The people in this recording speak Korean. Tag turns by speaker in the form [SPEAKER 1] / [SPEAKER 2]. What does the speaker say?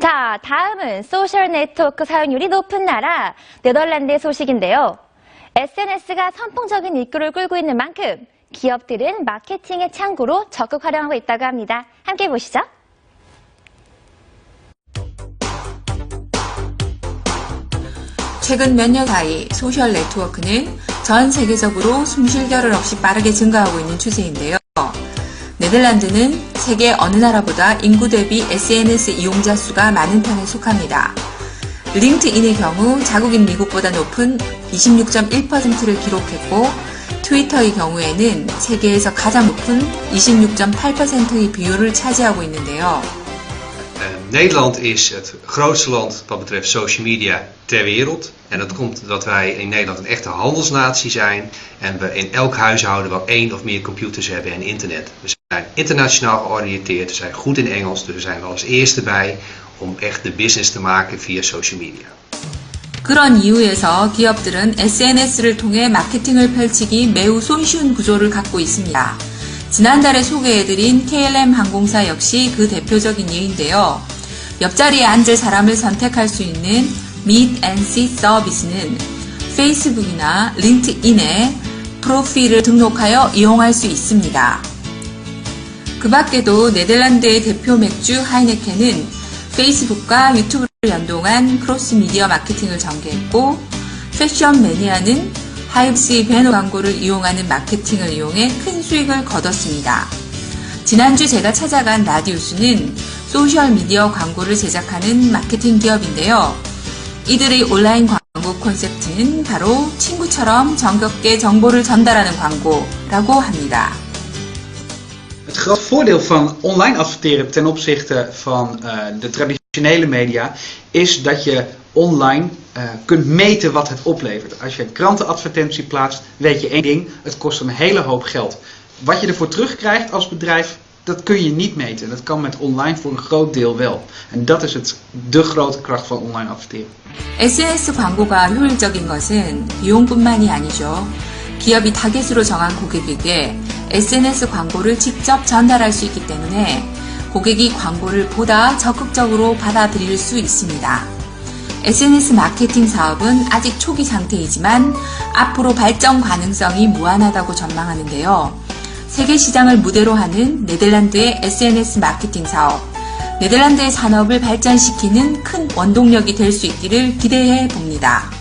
[SPEAKER 1] 자, 다음은 소셜 네트워크 사용률이 높은 나라 네덜란드의 소식인데요. SNS가 선풍적인 입구를 끌고 있는 만큼 기업들은 마케팅의 창구로 적극 활용하고 있다고 합니다. 함께 보시죠.
[SPEAKER 2] 최근 몇 년 사이 소셜 네트워크는 전 세계적으로 숨쉴 겨를 없이 빠르게 증가하고 있는 추세인데요. 네덜란드는 세계 어느 나라보다 인구 대비 SNS 이용자 수가 많은 편에 속합니다. 링크인의 경우 자국인 미국보다 높은 26.1%를 기록했고 트위터의 경우에는 세계에서 가장 높은 26.8%의 비율을 차지하고 있는데요.
[SPEAKER 3] Eh, Nederland is het grootste land wat betreft social media ter wereld. En dat komt doordat wij in Nederland een echte handelsnatie zijn. En we in elk huishouden wel één of meer computers hebben en internet. We zijn internationaal georiënteerd, we zijn goed in Engels. Dus we zijn er als eerste bij om echt de business te maken via social media.
[SPEAKER 2] 그런 이유에서 기업들은 SNS를 통해 마케팅을 펼치기 매우 손쉬운 구조를 갖고 있습니다. 지난달에 소개해드린 KLM 항공사 역시 그 대표적인 예인데요. 옆자리에 앉을 사람을 선택할 수 있는 Meet and See 서비스는 페이스북이나 링크인에 프로필을 등록하여 이용할 수 있습니다. 그 밖에도 네덜란드의 대표 맥주 하이네켄은 페이스북과 유튜브를 연동한 크로스 미디어 마케팅을 전개했고 패션 매니아는 하이브스의 배너 광고를 이용하는 마케팅을 이용해 큰 수익을 거뒀습니다. 지난주 제가 찾아간 라디우스는 소셜 미디어 광고를 제작하는 마케팅 기업인데요. 이들의 온라인 광고 콘셉트는 바로 친구처럼 정겹게 정보를 전달하는 광고라고 합니다.
[SPEAKER 4] Het grote voordeel van online adverteren ten opzichte van eh, de traditionele media is dat je online eh, kunt meten wat het oplevert. Als je een krantenadvertentie plaatst, weet je één ding: het kost een hele hoop geld. Wat je ervoor terugkrijgt als bedrijf, dat kun je niet meten. Dat kan met online voor een groot deel wel. En dat is het, de grote kracht van online adverteren.
[SPEAKER 2] SNS 광고가 효율적인 것은 비용뿐만이 아니죠. 기업이 타겟으로 정한 고객에게 SNS 광고를 직접 전달할 수 있기 때문에 고객이 광고를 보다 적극적으로 받아들일 수 있습니다. SNS 마케팅 사업은 아직 초기 상태이지만 앞으로 발전 가능성이 무한하다고 전망하는데요. 세계 시장을 무대로 하는 네덜란드의 SNS 마케팅 사업, 네덜란드의 산업을 발전시키는 큰 원동력이 될 수 있기를 기대해 봅니다.